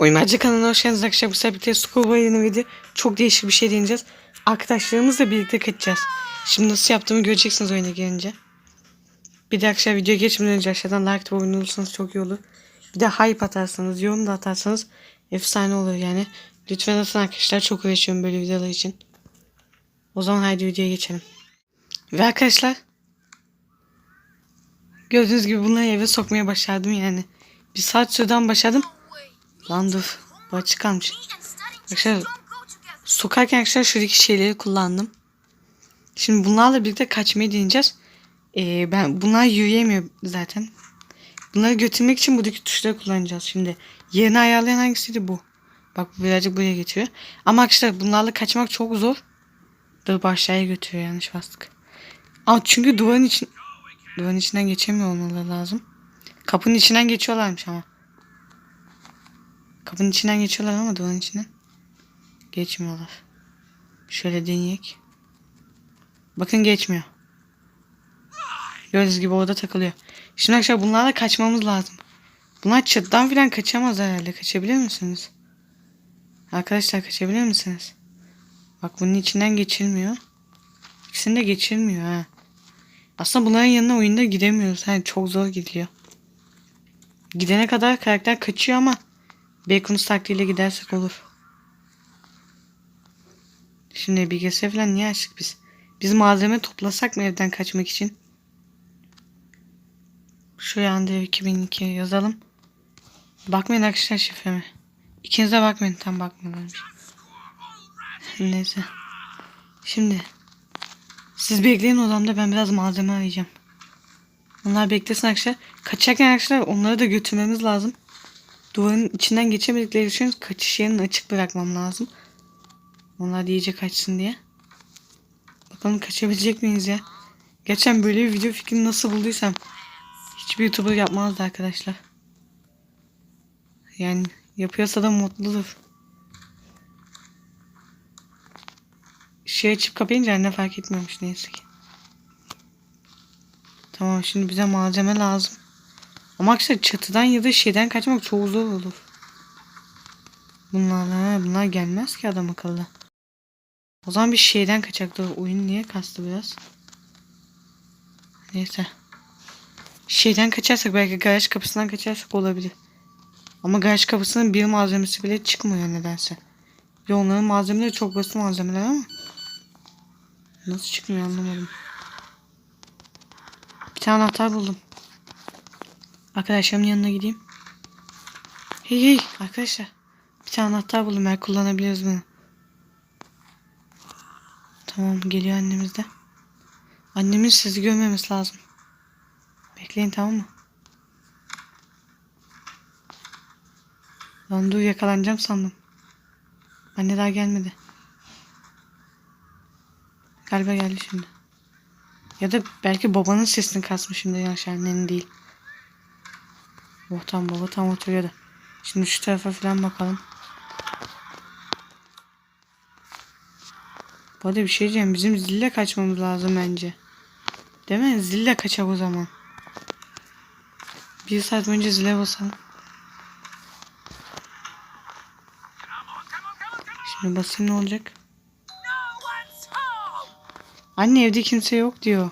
Oyuncu kanalına hoş geldiniz arkadaşlar. Bu birlikte Scuba yeni video. Çok değişik bir şey deneyeceğiz. Arkadaşlarımızla birlikte kaçacağız. Şimdi nasıl yaptığımı göreceksiniz oyuna gelince. Bir de arkadaşlar videoya geçmeden önce aşağıdan like atıp abone olursanız çok iyi olur. Bir de hype atarsanız, yorum da atarsanız efsane olur yani. Lütfen atın arkadaşlar. Çok uğraşıyorum böyle videolar için. O zaman haydi videoya geçelim. Ve arkadaşlar gördüğünüz gibi bunları eve sokmaya başardım yani. Bir saat süreden başladım. Lan dur. Bu açık kalmış. Arkadaşlar sokarken arkadaşlar şuradaki şeyleri kullandım. Şimdi bunlarla birlikte kaçmayı deneyeceğiz. Ee, ben bunlar yürüyemiyor zaten. Bunları götürmek için buradaki tuşları kullanacağız şimdi. Yerini ayarlayan hangisiydi bu? Bak bu birazcık buraya getiriyor. Ama arkadaşlar bunlarla kaçmak çok zor. Dur aşağıya götürüyor yanlış bastık. Ama çünkü duvarın için duvarın içinden geçemiyor olmaları lazım. Kapının içinden geçiyorlarmış ama. Kapının içinden geçiyorlar ama duvarın içinden geçmiyorlar. Şöyle deneyek. Bakın geçmiyor. Gördüğünüz gibi orada takılıyor. Şimdi arkadaşlar bunlarla kaçmamız lazım. Bunlar çatıdan falan kaçamaz herhalde. Kaçabilir misiniz? Arkadaşlar kaçabilir misiniz? Bak bunun içinden geçilmiyor. İkisini de geçilmiyor ha. Aslında bunların yanına oyunda gidemiyoruz. Yani çok zor gidiyor. Gidene kadar karakter kaçıyor ama Bacon'un taktiğiyle gidersek olur. Şimdi bilgisayar falan niye açtık biz? Biz malzeme toplasak mı evden kaçmak için? Şu yanda 2002 yazalım. Bakmayın arkadaşlar şifreme. İkiniz de bakmayın tam bakmıyorlarmış. Neyse. Şimdi siz bekleyin odamda ben biraz malzeme arayacağım. Onlar beklesin arkadaşlar. Kaçarken arkadaşlar onları da götürmemiz lazım. Duvarın içinden geçemedikleri için kaçış yerini açık bırakmam lazım. Onlar da iyice kaçsın diye. Bakalım kaçabilecek miyiz ya? Geçen böyle bir video fikrini nasıl bulduysam hiçbir YouTuber yapmazdı arkadaşlar. Yani yapıyorsa da mutludur. Şey açıp kapayınca anne fark etmemiş neyse ki. Tamam şimdi bize malzeme lazım. Ama arkadaşlar çatıdan ya da şeyden kaçmak çok zor olur. Bunlar, ha, bunlar gelmez ki adam akıllı. O zaman bir şeyden kaçaktı. Oyun niye kastı biraz? Neyse. Şeyden kaçarsak belki garaj kapısından kaçarsak olabilir. Ama garaj kapısının bir malzemesi bile çıkmıyor nedense. Ve onların malzemeleri çok basit malzemeler ama. Nasıl çıkmıyor anlamadım. Bir tane anahtar buldum. Arkadaşlarımın yanına gideyim. Hey hey arkadaşlar. Bir tane anahtar buldum. Ben kullanabiliriz bunu. Tamam geliyor annemiz de. Annemin sizi görmemesi lazım. Bekleyin tamam mı? Lan dur yakalanacağım sandım. Anne daha gelmedi. Galiba geldi şimdi. Ya da belki babanın sesini kasmışımdır yanlış annenin değil. Oh tam baba tam oturuyordu. Şimdi şu tarafa falan bakalım. Bu arada bir şey diyeceğim. Bizim zille kaçmamız lazım bence. Değil mi? Zille kaçak o zaman. Bir saat önce zile basalım. Şimdi basayım ne olacak? Anne evde kimse yok diyor.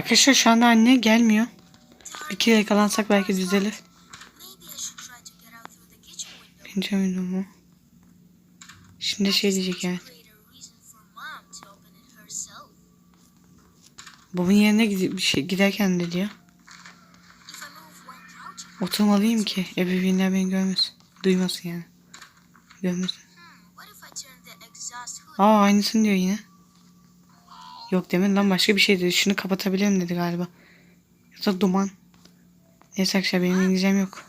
Arkadaşlar şu anda anne gelmiyor. Bir kere yakalansak belki düzelir. Pencere mu? Şimdi şey diyecek yani. Babamın yerine gidip bir şey giderken de diyor. Oturmalıyım ki ebeveynler beni görmesin. Duymasın yani. Görmesin. hmm? Aa aynısını diyor yine. Yok demedi lan başka bir şey dedi. Şunu kapatabilirim dedi galiba. Ya da duman. Neyse arkadaşlar benim İngilizcem yok.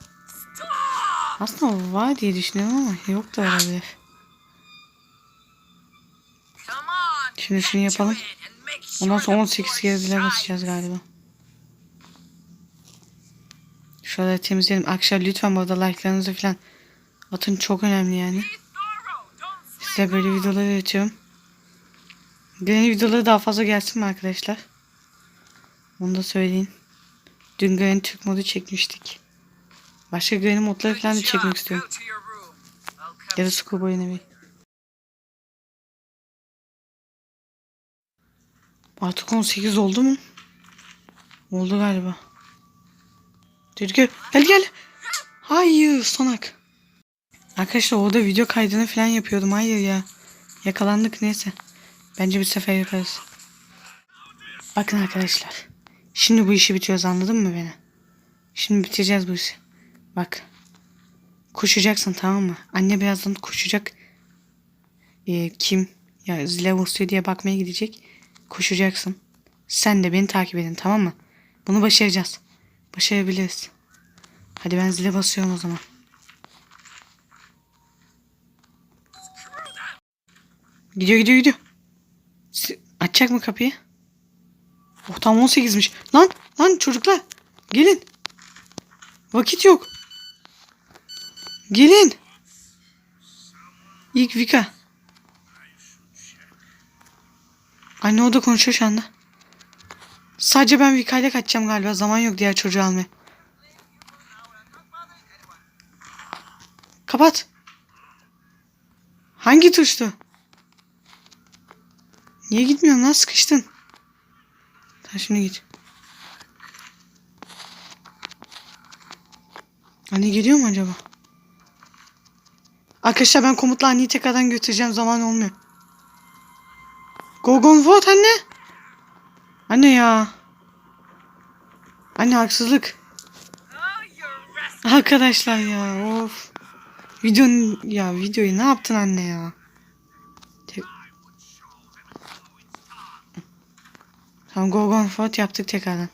Aslında var diye düşünüyorum ama yok da olabilir. Şimdi şunu yapalım. Ondan sonra the 18 board kere shines. basacağız galiba. Şöyle temizleyelim. Arkadaşlar lütfen burada like'larınızı falan atın çok önemli yani. Size böyle videolar üretiyorum. Granny videoları daha fazla gelsin mi arkadaşlar? Onu da söyleyin. Dün Granny Türk modu çekmiştik. Başka Granny modları falan da çekmek istiyorum. Ya da Schoolboy'un evi. Artık 18 oldu mu? Oldu galiba. Türkü gel gel. Hayır sonak. Arkadaşlar orada video kaydını falan yapıyordum. Hayır ya. Yakalandık neyse. Bence bir sefer yaparız. Bakın arkadaşlar. Şimdi bu işi bitiyoruz anladın mı beni? Şimdi bitireceğiz bu işi. Bak. Koşacaksın tamam mı? Anne birazdan koşacak. Ee, kim ya zile basıyor diye bakmaya gidecek. Koşacaksın. Sen de beni takip edin tamam mı? Bunu başaracağız. Başarabiliriz. Hadi ben zile basıyorum o zaman. Gidiyor gidiyor gidiyor. Açacak mı kapıyı? Oh tam 18'miş. Lan lan çocuklar. Gelin. Vakit yok. Gelin. İlk Vika. Anne o da konuşuyor şu anda. Sadece ben Vika ile kaçacağım galiba. Zaman yok diğer çocuğu almaya. Kapat. Hangi tuştu? Niye gitmiyorsun lan sıkıştın? Sen şimdi git. Anne geliyor mu acaba? Arkadaşlar ben komutla anneyi tekrardan götüreceğim zaman olmuyor. Go go vote anne. Anne ya. Anne haksızlık. Arkadaşlar ya of. Videonun ya videoyu ne yaptın anne ya? Tamam go go vote yaptık tekrardan.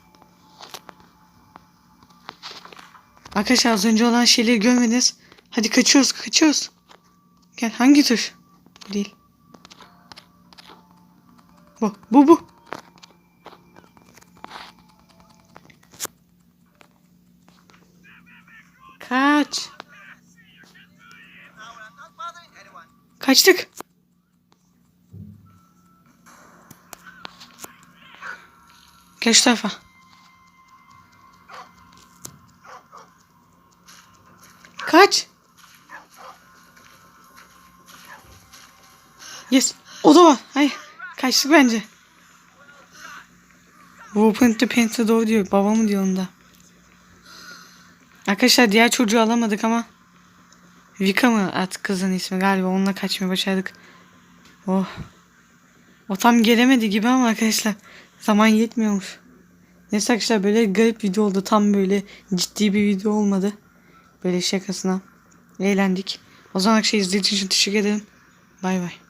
Arkadaşlar az önce olan şeyleri görmediniz. Hadi kaçıyoruz kaçıyoruz. Gel hangi tuş? Bu değil. Bu bu bu. Kaç. Kaçtık. Gel şu. Kaç. Yes. O da var. Hayır. Kaçtık bence. Open the paint door diyor. Babamı diyor onda. Arkadaşlar diğer çocuğu alamadık ama Vika mı artık kızın ismi galiba onunla kaçmayı başardık. Oh. O tam gelemedi gibi ama arkadaşlar zaman yetmiyormuş. Neyse arkadaşlar böyle garip video oldu. Tam böyle ciddi bir video olmadı. Böyle şakasına. Eğlendik. O zaman arkadaşlar izlediğiniz için teşekkür ederim. Bay bay.